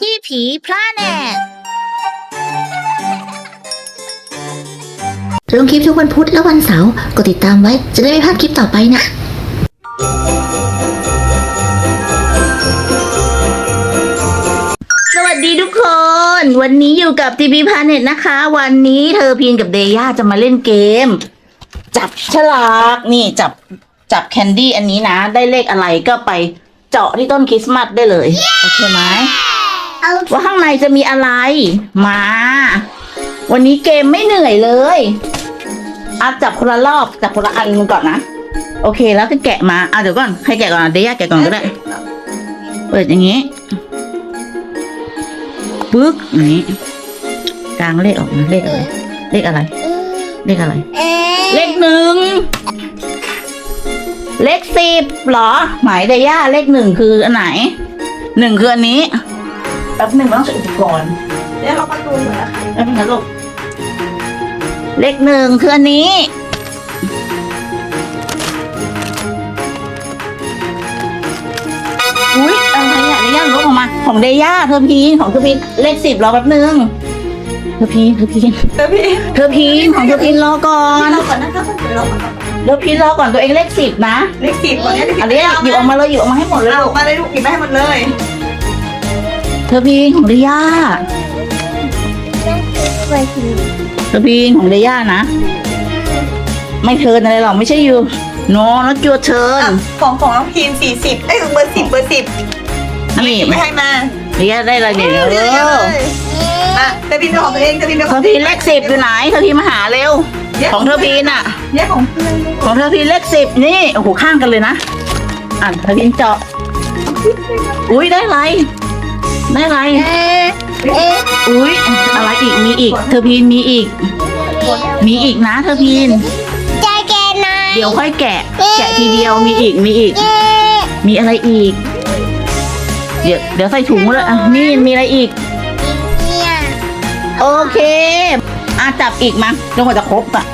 ที่ผีพลาแนตลงคลิปทุกวันพุธและวันเสาร์กดติดตามไว้จะได้ไม่พลาดคลิปต่อไปนะสวัสดีทุกคน วันนี้อยู่กับทีพีพาเน็ตนะคะ วันนี้เธอพีนกับเดย่าจะมาเล่นเกม จับฉลากนี่จับจับแคนดี้อันนี้นะ ได้เลขอะไรก็ไปเจาะที่ต้นคริสต์มาสได้เลย โอเคไหม ว่าข้างในจะมีอะไร มา วันนี้เกมไม่เหนื่อยเลยอาจับคนละรอบจับคนละอันก่อนนะ โอเคแล้วก็แกะมาอะเดี๋ยวก่อนใครแกะก่อนอะเดย่าแกะก่อนก็ได้ เปิดอย่างนี้ปึ๊กอย่างนี้กลางเลขออกมาเลขอะไร เลขอะไร เลขอะไร เลขหนึ่งเลขสิบเหรอ หมายเดย่าเลขหนึ่งคืออันไหนหนึ่งคืออันนี้ แป๊บหนึ่งต้องใช้อุปกรณ์เดี๋ยวเราประตูเหรอคะแป๊บนึงนะลูกเลขหนึ่งคืออันนี้ อุ้ยอะไรอะเดย่าลบออกมา ของเดย่าเธอพีนของเธอพีนเลขสิบรอแป๊บนึงเธอพีนเธอพีนเดี๋ยวพี่เธอพีนของเธอพีนรอก่อนเราก่อนนะคะเดี๋ยวเราก่อนเธอพีนรอก่อนตัวเองเลขสิบนะเลขสิบก่อนเนี่ยอันนี้หยิบออกมาเลยหยิบออกมาให้หมดเลยเอาลูกมาเลยลูกหยิบมาให้หมดเลย เธอพีนของเดย่าเธอพีนของเดย่านะ ไม่เทิร์นอะไรหรอกไม่ใช่อยู่โนนัดจัวเทิร์นอะของของน้องพีมสี่สิบเอ้ยเบอร์สิบเบอร์สิบนี่ไม่ให้มาเดย่าได้อะไรเนี่ยเดี๋ยวเอเดี๋ยวอมาเธอพีนเป็นของตัวเองเธอพีนเป็นเธขอองพีนเลขสิบอยู่ไหนเธอพีนมาหาเร็ว ของเธอพีนอะเนี่ยของเพื่อนลูกของเธอพีนเลขสิบนี่โอ้โหข้างกันเลยนะอะเธอพีนเจาะอุ้ยได้อะไร ได้อะไร อุ้ยอะไรอีก มีอีก เธอพีนมีอีก มีอีกนะ เธอพีนใจแกนะเดี๋ยวค่อยแกะ แกะทีเดียว มีอีก มีอีก มีอะไรอีก เดี๋ยวเดี๋ยวใส่ถุงเลยอะนี่มีอะไรอีก เนี่ยโอเค อะจับอีกมาจนกว่าจะครบอะ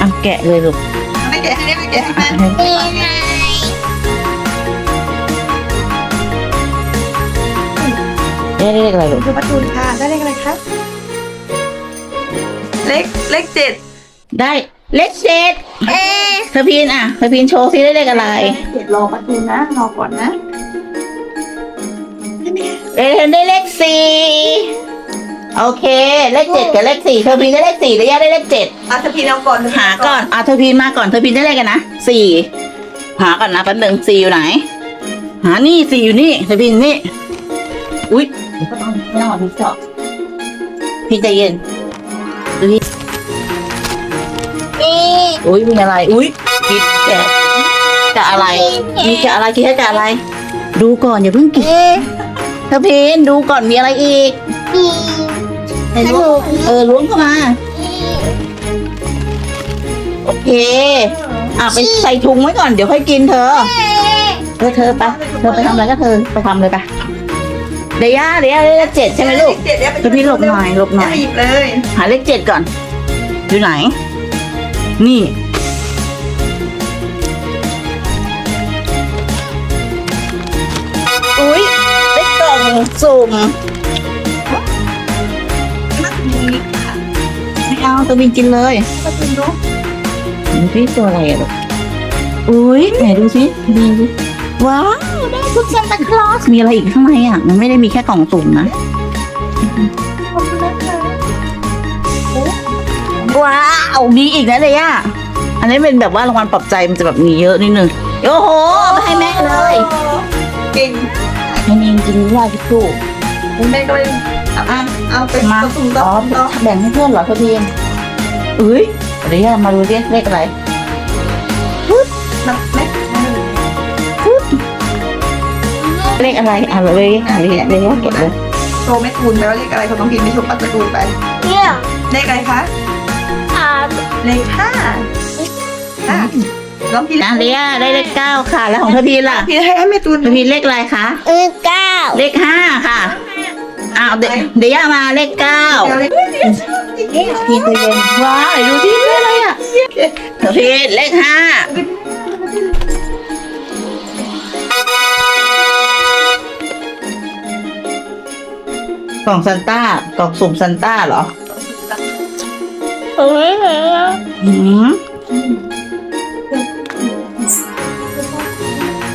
อะแกะเลยลูก ไม่แกะให้ได้ไม่แกะให้มาเป็นไง ได้เลขอะไรลูกดูประตูค่ะ ได้เลขอะไรคะเลขเลขเจ็ดได้เลขเจ็ดเอ๊ะเธอพีนอะเธอพีนโชว์ซิได้เลขอะไร เจ็ดรอประตูนะ รอก่อนนะเอยได้เลขสี่โอเค เลขเจ็ดกับเลขสี่เธอพีนได้เลขสี่ระยะได้เลขเจ็ดอะเธอพีนเอาก่อนเธพีหาก่อนอะเธอพีนมาก่อนเธอพีนได้เลขกันนะสี่หาก่อนนะแป๊บหนึงสี่อยู่ไหน หานี่สี่อยู่นี่เธอพีนนี่ อุ้ยเดี๋ยว ก็ต้องไม่ต้องเอาพิเจาะพี่ใจเย็นดูพี่นี่อุ้ยมีอะไร อุ้ยคิดแกะกะอะไร มีกะอะไรคิดแค่กะอะไร ดูก่อนอย่าเพิ่งกินเอ๊ะเธอพีนดูก่อนมีอะไรอีกมีไหนล้วงเออล้วงเข้ามา โอเค อะไปใส่ถุงไว้ก่อนเดี๋ยวค่อยกินเธอเออเธอไปเธอไปทำอะไรก็เธอไปทำเลยไป เดียาเดียาเลขเจ็ดใช่ไหมลูกเลขเจ็ดเนี่ยไปเดี๋ยวพี่หลบหน่อยหลบหน่อยเดี๋วหยิบเลยหาเลขเจ็ดก่อน อยู่ไหน นี่ อุ๊ยได้กล่องสุ่มไม่เอาตัวบินกินเลยประตูเนาะดูพี่ตัวอะไรอะลูกอุ้ยไหนดูสิดูสิว้าว ได้ชุดซานตาคลอสมีอะไรอีกข้างในอะ มันไม่ได้มีแค่กล่องสุ่มนะ ขอบคุณนะคะว้าวมีอีกนะเลยอะ อันนี้เป็นแบบว่ารางวัลปลอบใจมันจะแบบมีเยอะนิดนึง โอ้โหเอาไปให้แม่เลยเก่งให้นิงกินว่าพี่ตู้แม่ก็เลยเอาอะเอาไปมาประตูอ๋ต่ออต่อแบ่งให้เพื่อนเหรอพี่พีมเอ้ยเดี๋ยวมาดูดิเลขอะไร เลขอะไรอะเลยอะเลยเลยว่าเก็บเลยโตไม่คูณแปลว่าเลขอะไรของน้องพิมพ์ไม่ถูกปัดประตูไป เนี่ยเลขอะไรคะถามเลขห้าอะน้องพิมพ์นะเลียได้เลขเก้าค่ะ แล้วของเธอพีล่ะพิมพ์ให้ให้แม่ตูนเธอพีเลขอะไรคะเออเก้าเลขห้าค่ะอ้าวเดเดี๋ยวย่ามาเลขเก้าเดี๋ยวเลขพีตัวเย็นว้าวไหนดูที่เลขอะไรอะเธอพีเลขห้า กล่องซันต้ากล่องสุ่มซันต้าเหรอเฮ้ยอืม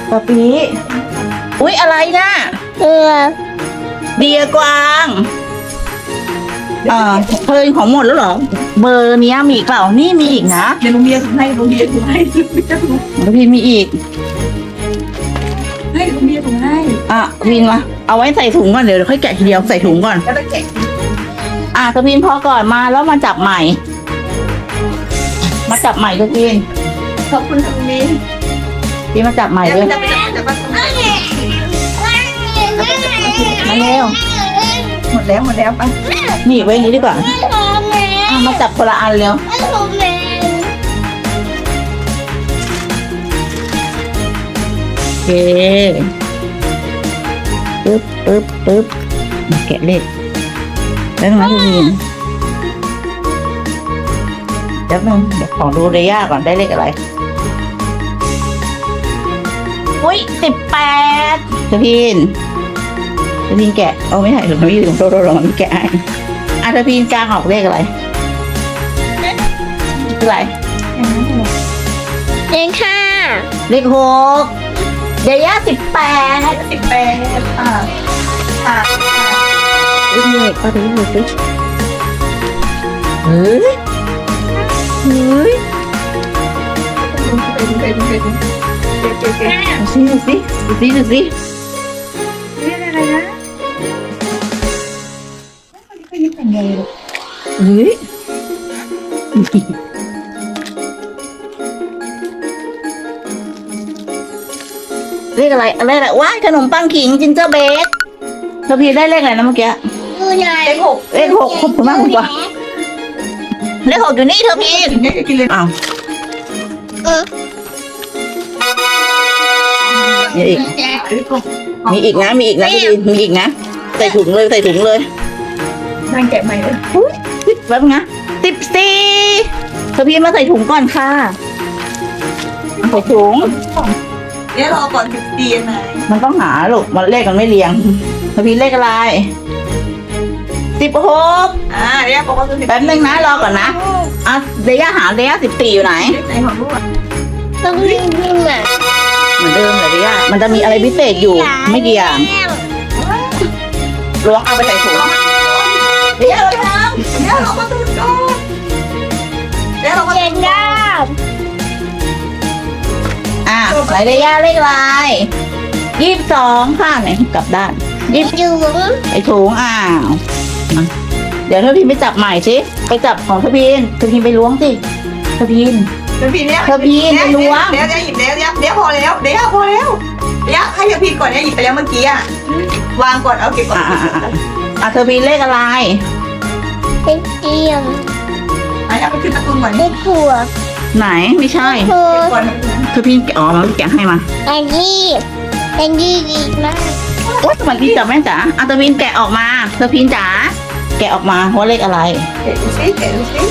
ปะปีอุ๊ย อะไรนะเออเดียกวางอ่าเพลินของหมดแล้วเหรอ เบอร์เนี้ยมีอีกเปล่า นี่มีอีกนะเดี๋ยวลุงเบียร์ส่งให้ลุงเบียร์ส่งให้ลุงเบียร์ส่งแล้วพี่มีอีก ให้ลุงเบียร์ส่งให้ อะพินมา เอาไว้ใส่ถุงก่อนเดี๋ยวค่อยแกะทีเดียวใส่ถุงก่อน แล้วไปแกะอะกระพินพอก่อนมาแล้วมาจับใหม่ มาจับใหม่กระพินขอบคุณค่ะลุงเบียร์พี่มาจับใหม่เดี๋ยวเลยจะไปจับจับมาส่งให้มาเร็วหมดแล้วหมดแล้วไปนี่ไว้อย่างนี้ดีกว่าอะมาจับคนละอันเร็วโอเคปึ๊บ ปึ๊บปึ๊บมาแกะเลขแล้วนะพี่วินเดี๋ยวนึงเดี๋ยวของดูเรย่าก่อนได้เลขอะไรอุ้ยสิบแปดพี่พินพี่พินแกะเอาไม่ถ่ายหรือไม่ถึงโตโตลองมันแกะให้อะพี่พินกลางออกเลขอะไรอะไรเองค่ะเลขหก เดย่าสิบแปดสิบแปดค่ะค่ะเฮ้ยป้าดูหน่อยสิเฮ้ยเฮ้ยลุงไปลุงไปลุงไปลุงเก๋เก๋เก๋ดูสิดูสิดูสิดูสิเรียกอะไรนะไม่ได้แต่งงานเลยเฮ้ย ขอะไรเลขอะไรว้ายขนมปังขิงจินเจอร์เบสเธอพีได้เลขอะไรนะเมื่อกี้ ดูหน่อยเลขหกเลขหกขอบคุณมากคุณปะเลขหกอยู่นี่เธอพีกินได้กินเลยอ้าวเออมีอีกเลขหกมีอีกนะ มีอีกนะพี่มีอีกนะ ใส่ถุงเลยใส่ถุงเลยนั่งแกะใหม่เลยสิบแป๊บนะสิบสี่เธอพี่มาใส่ถุงก่อนค่ะเอาใส่ถุง เดี๋ยวรอก่อนสิบปีนะมันต้องหาลูกมันเลขมันไม่เรียงเธอพี่เลขอะไรสิบหกอ่าเดี๋ยวบอกว่าคือสิบแป๊บนึงนะรอก่อนนะอะเดียหาเดียสิบสี่อยู่ไหนเลขไหนของลูกอะต้องรีบวิ่งอะเหมือนเดิมเลยเดียมันจะมีอะไรพิเศษอยู่ไม่กี่อย่างล้วงเอาไปใส่ถุงเดียเราทเดี๋ยวเรามาดูก่อนเดี๋ยวเรามาเจนด้าำอะไหนเดียเลขอะไรยี่สิบสองค่ะไหนกลับด้านยี่สิบอยู่ไอถุงอ้าวมาเดี๋ยวเธอพินไปจับใหม่สิไปจับของเธอพินเธอพินไปล้วงสิเธอพินเดี๋ยวพี่เนี้ยเธอพีนไปล้วงเดี๋ยวเดี๋ยวหยิบแล้วเดี๋ยวเดี๋ยวพอแล้วเดี๋ยวพอแล้วเดี๋ยวให้เดี๋ยวพี่ก่อนเนี่ยหยิบไปแล้วเมื่อกี้อะวางก่อนเอาเก็บก่อนอะอะอะอะเธอพินเลขอะไรเป็นเกียมเอาเอาไปขึ้นประตูก่อนเป็นขวบไหนไม่ใช่โคเก็บก่อน เธอพินแกะอ๋อมันแกะให้มาอันนี้เป็นดีดีมากโอ๊ยมันพี่จับแม่จ๋าอะเธอพินแกะออกมาเธอพินจ๋าแกะออกมาว่าเลขอะไรเก็บดูสิเก็บดูสิ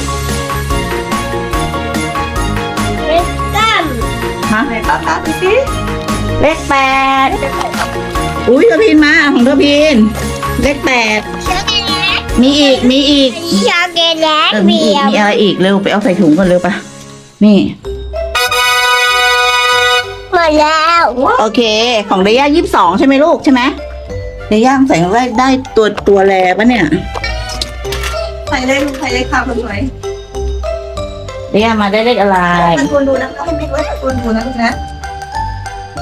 เป็นตั้มฮะไหนป้าป้าดูสิเลขแปดอุ้ยเธอพินมาของเธอพินเลขแปดช็อกโกแลตมีอีกมีอีกช็อกโกแลตเออมีเบีอีกยมมีอะไรอีกเร็วไปเอาใส่ถุงก่อนเร็วปะนี่หมด แล้ว โอเค ของเดย่ายี่สิบสองใช่ไหมลูกใช่ไหมเดย่าใส่ได้ได้ตัวตัวแลปะเนี่ยใส่เลยลูกใส่เลยค่ะคุณสวยเดย่ามาได้เลขอะไรตะกูลดูนะให้ไม่ไว้ตะกูลดูนะลูกนะ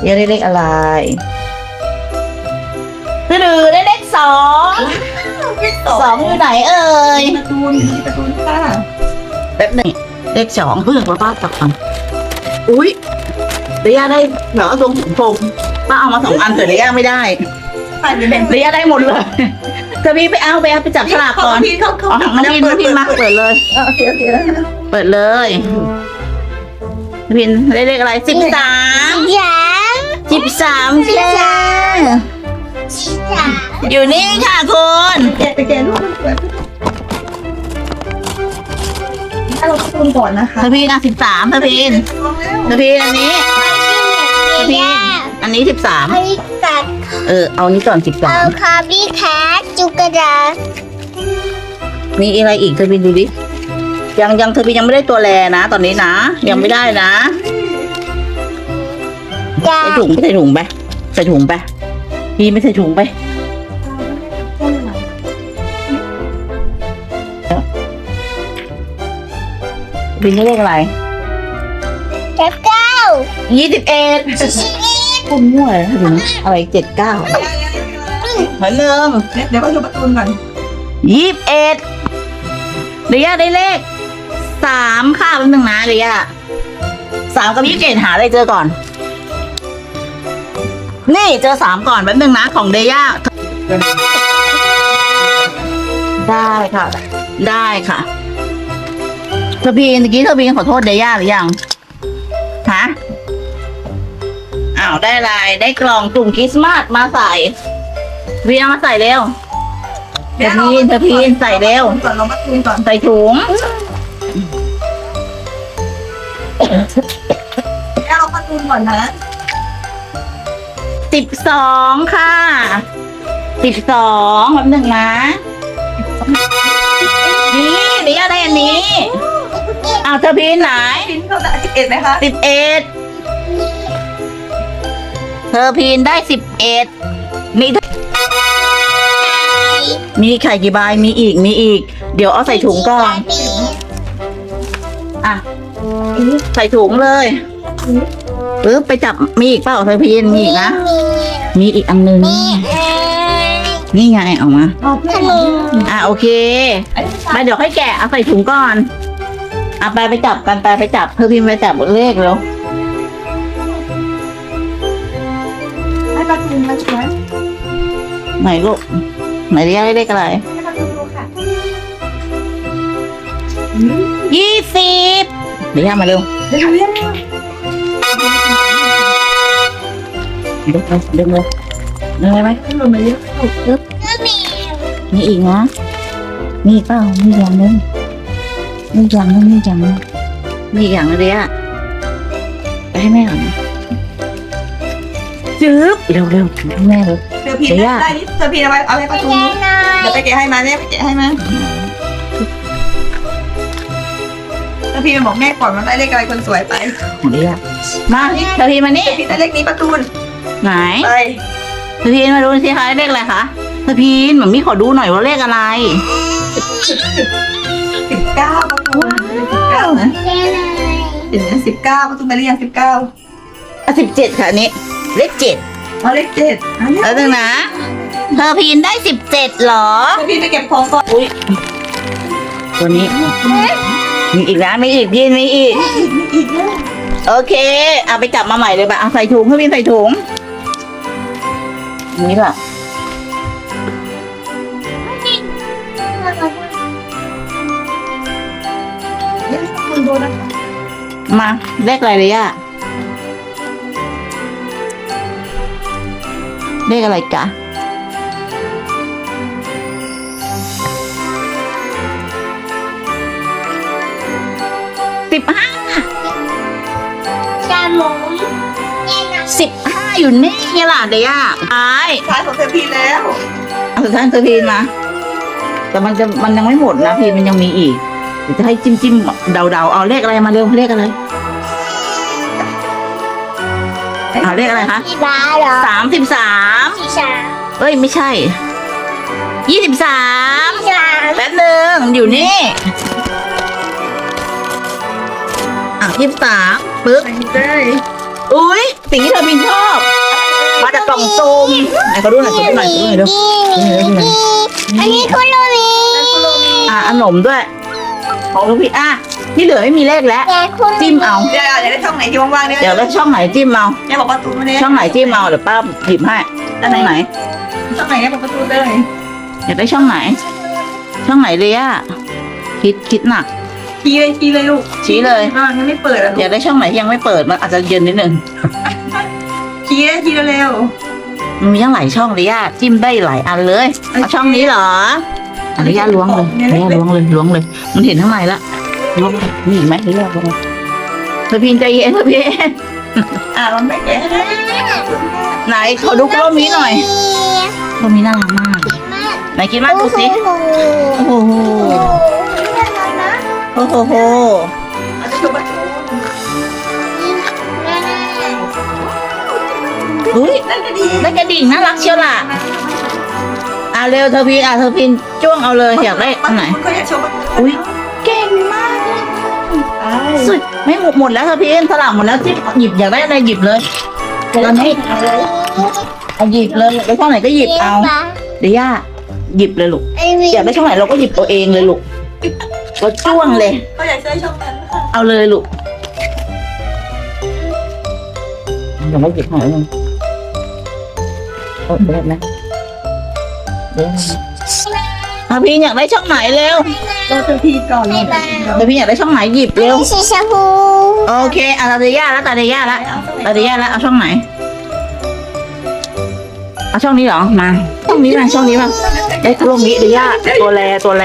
เดย่าได้เลขอะไรตือได้เลขสองเลขสองอยู่ไหนเอ่ยตะกูลตะกูลค่ะแป๊บหนึ่งเลขสองเพิ่งป้าป้าจับก่อนอุ้ย เดย่าได้แบบว่าทรงผมผมป้าเอามาสองอันแต่เดย่าไม่ได้ใส่ไปแบ่งเดย่าได้หมดเลยเธอพี่ไปเอาไปเอาไปจับฉลากก่อนพี่เขาเขาอ๋อของน้องพินน้องพินมาเปิดเลย โอเคโอเคแล้วเปิดเลยพินได้เลขอะไรสิบสามสามสิบสามจ้าอยู่นี่ค่ะคุณแกะแกะลูกถ้าเราตะกูลก่อนนะคะ เธอพินะสิบสามเธอพินเธอพินอันนี้ เบียร์อันนี้สิบสามอันนี้ตัดขเออ เอานี้ก่อนสิบสาเอามคาบี้แคทจุกระดาษมีอะไรอีกเธอพินดูดิ ยังยังเธอพินยังไม่ได้ตัวแลนะ ตอนนี้นะ ยังไม่ได้นะจ้าใส่ถุงไม่ใส่ถุงไปใส่ถุงไป พี่ไม่ใส่ถุงไปพินไม่เลขอะไรเจ็ดเก้า ยี่สิบเอ็ดคุณมั่วเลยนะถึงอะไรเจ็ดเก้าเหมือนเดิมเดี๋ยวก็ดูประตูก่อนยี่สิบเอ็ดเดียได้เลขสามค่ะแป๊บนึงนะเดียสามกับยี่สิบเอ็ดหาอะไรเจอก่อน นี่เจอสามก่อนแป๊บนึงนะของเดียได้ค่ะ ได้ค่ะเธอพีนเมื่อกี้เธอพีนขอโทษเดียหรือยังาวได้อะไรได้กล่องกลุ่มคริสต์มาสมาใส่วีเอามาใส่เร็วเธอพีนเธอพีนใส่เร็วก่อนลองประตูก่อนใส่ถุงเดี๋ยวเราประตูก่อนนะสิบสองค่ะสิบสองแป๊บหนึ่งนะนี่เดี๋ยวอะไรอันนี้อ้าวเธอพีนไหนพินเขาจะสิบเอ็ดไหมคะสิบเอ็ด เธอพีนได้สิบเอ็ดมีมีไข่กี่ใบมีอีกมีอีก เดี๋ยวเอาใส่ถุงก่อน อะ ใส่ถุงเลยปึ๊บไปจับมีอีกเปล่าเธอพีนมีอีกนะมีอีกอันนึงนี่ไงเออกมาขนมอะโอเคมาเดี๋ยวค่อยแกะเอาใส่ถุงก่อนอะไปไปจับกันไปไปจับเธอพิมพ์ไปจับเลขแล้ว ให้ประตูมาช่วยไหนลูกไหนเรียกเลขอะไรให้ประตูดูค่ะยี่สิบเดี๋ยวย่ามาเร็วเดี๋ยวเรียกเดินเลยเดินเลยเดินเลยไหมให้ลงมาเยอะมีอีกนะมีอีกเปล่ามีอีกอย่างหนึงมีอีกอย่างหนึงมีอีกอย่างหนึงมีอีกอย่างนึงเดียวไปให้แม่ก่อนนะ จึ๊บเร็วเร็วถึงให้แม่เลยเดี๋ยวพินเดี๋ยวได้นี่เธอพินเอาไว้เอาไว้ประตูแกะหน่อยเดี๋ยวไปแกะให้มาเนี่ยไปแกะให้มาเธอพินบอกแม่ก่อนมันได้เลขอะไรคนสวยไปเดี๋ยวมาเธอพีมานี่เธอพินได้เลขนี้ประตูไหนไปเธอพีนมาดูสิคะเลขอะไรคะเธอพีนหมันมีขอดูหน่อยว่าเลขอะไรสิบเก้าประตูสิบเก้านะแกะหน่อยเห็นไหมสิบเก้าประตูมาเรียงสิบเก้าอะสิบเจ็ดค่ะอันนี้ เลขเจ็ดเอาเลขเจ็ดอันนี้แล้วนึงนะเธอพีนได้สิบเจ็ดหรอเธอพินไปเก็บของก่อนอุ้ยตัวนี้ มีอีกนะมีอีกพีนมีอีก อีกแล้วโอเค เอาไปจับมาใหม่เลยปะเอาใส่ถุงเพื่อพีนใส่ถุงอันนี่แหละเดี๋ยวคุณดูนะคะมาเลขอะไรเลยอะ เลขอะไรกะสิบห้าจมูกแกะหน่อยสิบห้าอยู่นี่ไงล่ะเดียไอ้ท้ายของเธอพินแล้วเอาสุดท้ายเธอพีนมา แต่มันจะมันยังไม่หมดนะพีนมันยังมีอีกเดี๋ยวจะให้จิ้มจิ้มเดาเดาๆเอาเลขอะไรมาเร็วเลขอะไรเอาเลขอะไรคะสีฟ้าเหรอสามสิบสาม สีชาเอ้ยไม่ใช่ ยี่สิบสามสีชาแป๊บหนึ่งอยู่นี่อะยี่สิบสามปึ๊บไปเลยอุ้ยสิ่งที่เธอพินชอบ มาจากกล่องซูมไหนเขาดูหน่อยเขาดูหน่อยเขาดูหน่อยดูอันนี้คุณลูมีอะขนมด้วยของลูกพี่อะที่เหลือไม่มีเลขแล้วแกะคุณจิ้มเอา เดี๋ยวเดี๋ยวได้ช่องไหนที่ว่างๆเนี่ยเดี๋ยวแล้วช่องไหนจิ้มเอาแม่บอกประตูมาเนี่ยช่องไหนจิ้มเอาเดี๋ยวป้าหยิบให้ อันไหนช่องไหน ช่องไหนเนี่ยบอกประตูเลย อยากได้ช่องไหน ช่องไหนเลยอะคิดคิดหนัก ชี้เลยชี้เลยลูกชี้เลย อ่ายังไม่เปิดอะอยากได้ช่องไหนที่ยังไม่เปิดมันอาจจะเย็นนิดนึงชี้เลยชี้เร็วมันมีตั้งหลายช่องเลยอะจิ้มได้หลายอันเลยเอาช่องนี้เหรออนุญาตล้วงเลยอนุญาตล้วงเลยล้วงเลย มันเห็นข้างในละล้วงเลยมีอีกไหมอนุญาตล้วงเลยเธอพินใจเย็นเธอพิน อะมันไม่แกะให้ได้ไหนขอดูกล้องนี้หน่อยกล้องนี้น่ารักมากไหนคิดมากดูสิโอ้โหน่ารักนะโอ้โหโหอาจจะโชว์ประตูอุ้ยนั่นก็ดีได้กระดิ่งน่ารักเชียวล่ะอะเร็วเธอพินอะเธอพินจ้วงเอาเลยอยากได้อันไหนมันก็อยากโชว์ประตูอุ้ยเก่งมากเลยใช่ สุดไม่หมดหมดแล้วเธอพินสลับหมดแล้วที่หยิบอยากได้อะไรหยิบเลยตอนนี้เอาหยิบเลยไปช่องไหนก็หยิบเอาเดี๋ยวย่าหยิบเลยลูกอยากได้ช่องไหนเราก็หยิบตัวเองเลยลูกเราจ้วงเลยเขาอยากได้ช่องนั้นค่ะเอาเลยลูกเดี๋ยวไม่หยิบหน่อยนึงเออได้ไหมได้ไหม อะพี่อยากได้ช่องไหนเร็วเราจะพีก่อนเลยเดี๋ยวพี่อยากได้ช่องไหนหยิบเร็ว สีชมพูโอเคอะตาเดียาแล้วตาเดียาแล้วตาเดียาแล้วเอาช่องไหนเอาช่องนี้เหรอ มาช่องนี้มาช่องนี้มาไอ้ยช่องนี้เดียาตัวแลตัวแล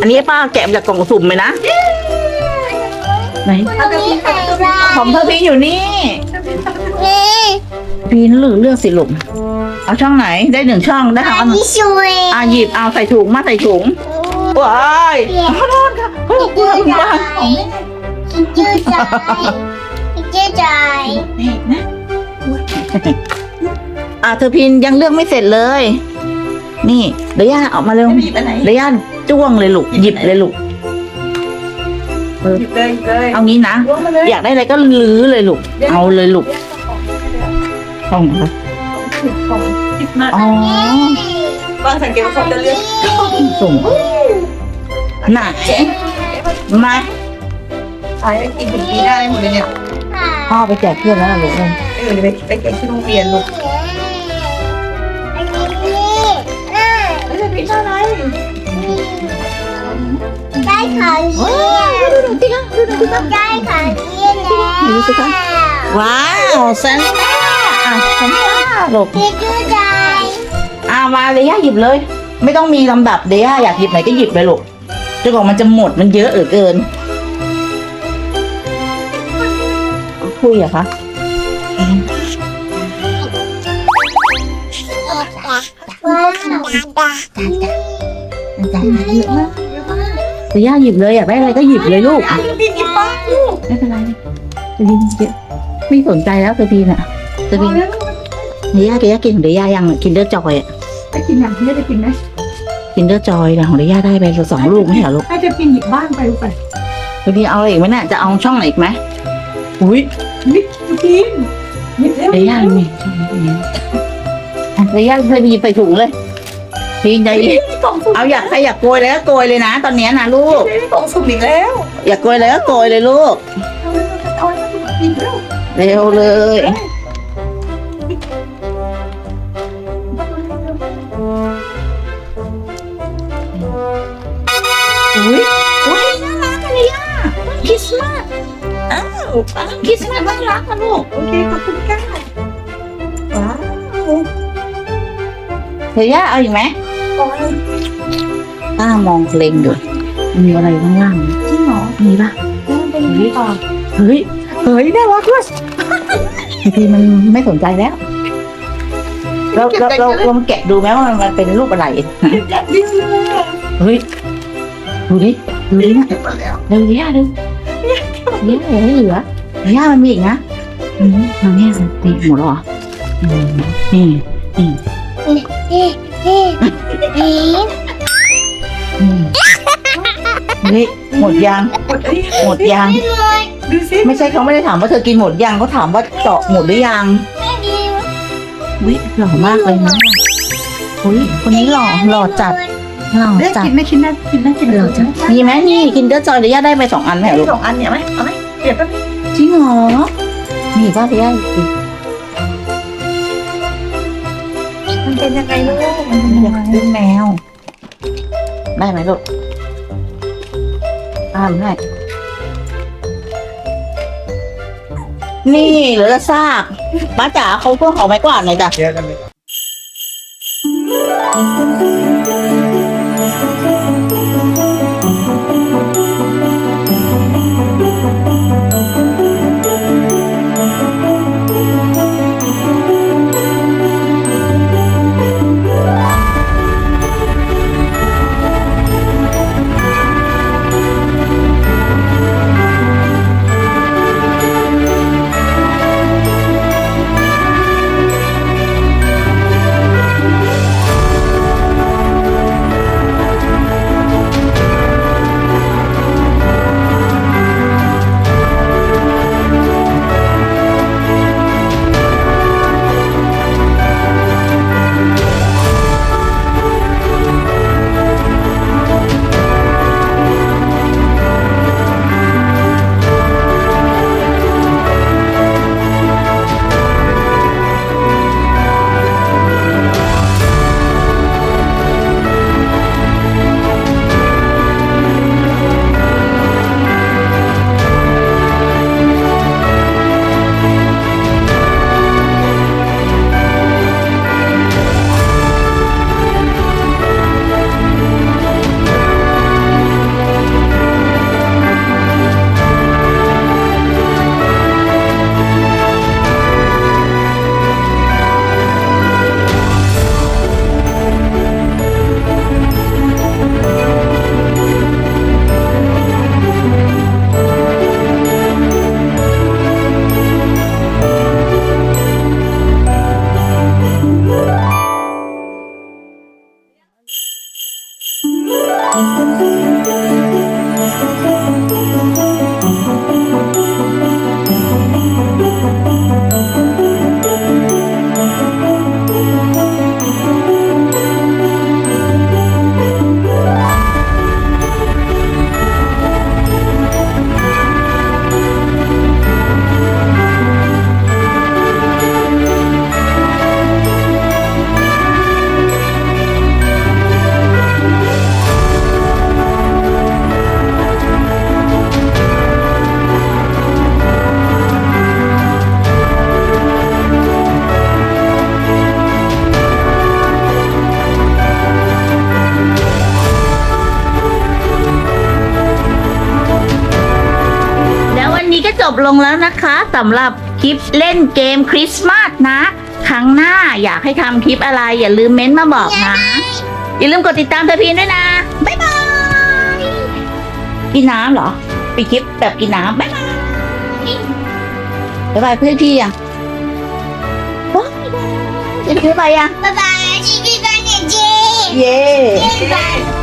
อันนี้ป้าแกะมาจากกล่องสุ่มเลยนะไหนถ้าจะพีค่ะจะพีของเธอพี่อยู่นี่นี่พี่หรือเลือกสิลุม เอาช่องไหนได้หนึ่งช่องได้ทั้งอัอันนนี้สวยอะหยิบเอาใส่ถุงมาใส่ถุงว้ายขอโทษค่ะขอโทษจืดค่ะใจจืดใจจืดใจนี่นะอะเธอพินยังเลือกไม่เสร็จเลย นี่เดี๋ยวย่าออกมาเร็วจะหยิบอันไหนเดี๋ยวย่าจ้วงเลยลูกหยิบเลยลูกหยิบเลยหยิบเลยเอางี้นะล้วงมาเลยอยากได้อะไรก็ลื้อเลยลูก เอาเลยลูกช่องไหนของหยิบ มาอ๋อบางสังเกตว่าเขาจะเลือกสุ่มน่ะเจ๊มาใช้กินถึงปีได้หมดเลยเนี่ยพ่อไปแจกเพื่อนแล้วล่ะลูกเอ้ยเออเดี๋ยวไปไปแกะที่โรงเรียนลูกอันนี้น่าแล้วจะพีเท่าไหร่ได้ของเยี่ยมได้ของเยี่ยมแล้วว้าวซานต้าอะซานต้าลูกพี่จืด อะมาเลยย่าหยิบเลย ไม่ต้องมีลำดับเดียอยากหยิบไหนก็หยิบเลยลูกจนกว่ามันจะหมดมันเยอะเหลือเกินคุยเหรอะคะว้าวเดียหยิบเลยอยากได้อะไรก็หยิบเลยลูก ไม่เป็นไรเธอพีนเยอะไม่สนใจแล้วเธอพีน่ะเธอพพีอนแล้วลูกเดียเดียกินของเดียยังกินเดอร์จอยอะ ไปกินอย่างที่ได้กินไหมกินเดอร์จอยนะของเดียได้ไปสองลูกไม่ใช่เหรอลูกให้จะกินหยิบบ้านไปลูกไปเธอพีนเอาอะไรอีกไหมน่ะจะเอาช่องไหนอีกไหมอุ้ยนี่จะกินหยิบแล้วเดียมีช่องนี้อะเดียเธอพีนไปถุงเลยพีนใจเย็นกล่องสุ่มเอาอยากใครอยากโกยเลยก็โกยเลยนะ ตอนเนี้ยนะลูก กล่องสุ่มอีกแล้วอยากโกยเลยก็โกยเลยลูกเอาไว้มากินแล้ว เร็วเลยอุ้ โอเคขอบคุณค่ะว้าวเฮียเอาอีกไหมโอ้ยป้ามองเพลงอยู่มีอะไรข้างล่างไหมจริงเหรอมีปะเป็นยังไงต่อเฮ้ยเฮ้ยน่ารักด้วยบางทีมันไม่สนใจแล้วเราเราเราเรามาแกะดูไหมว่ามันมันเป็นรูปอะไรอยากดิ้นเลยเฮ้ยดูดิดูดินะเก็บมาแล้วเร็วย่าเร็วย่าอย่าให้เหลือย่ามันมีอีกนะอื มทางนี้นี่หมดแล้วเหรออืมนี่นี่เอ๊ะเอ๊ะเอ๊ะอืมเฮ้ยหมดยังหมดอันนี้หมดยังดูสิไม่ใช่เขาไม่ได้ถามว่าเธอกินหมดยังเขาถามว่าเจาะหมดหรือยังวิหล่อมากเลยนะอุ้ยคนนี้หล่อหล่อจัดหล่อเลือกจัดกินไม่กินนะกินนะกินหล่อจัดมีไหมนี่กินเดอร์จอยเดียวย่าได้ไปสองอันไหมให้ลูกสองอันเนี่ยไหมเอาไหมเปลี่ยนแป๊บนึงจริงเหรอ มีป้าเดียวมันเป็นยังไงลูก มันเป็นแมว ได้ไหมลูกอ่านให้นี่เหลือซากป้าจ๋าเขาเพื่อขอไม้กวาดหน่อยจ้ะเชียร์กันเลยแล้ บลงแล้วนะคะสำหรับคลิปเล่นเกมคริสต์มาสนะ ครั้งหน้าอยากให้ทำคลิปอะไรอย่าลืมเม้นต์มาบอกนะ อย่าลืมกดติดตามเธอพีนด้วยนะ บ๊ายบาย กินน้ำเหรอปีคลิปแบบกินน้ำบ๊ายบาย บ๊ายบายเพื่อนพี่ยังบ๊ายบายจะพี่บ๊ายบายยังบ๊ายบายชิคกี้พายเจเย้บ๊ายบาย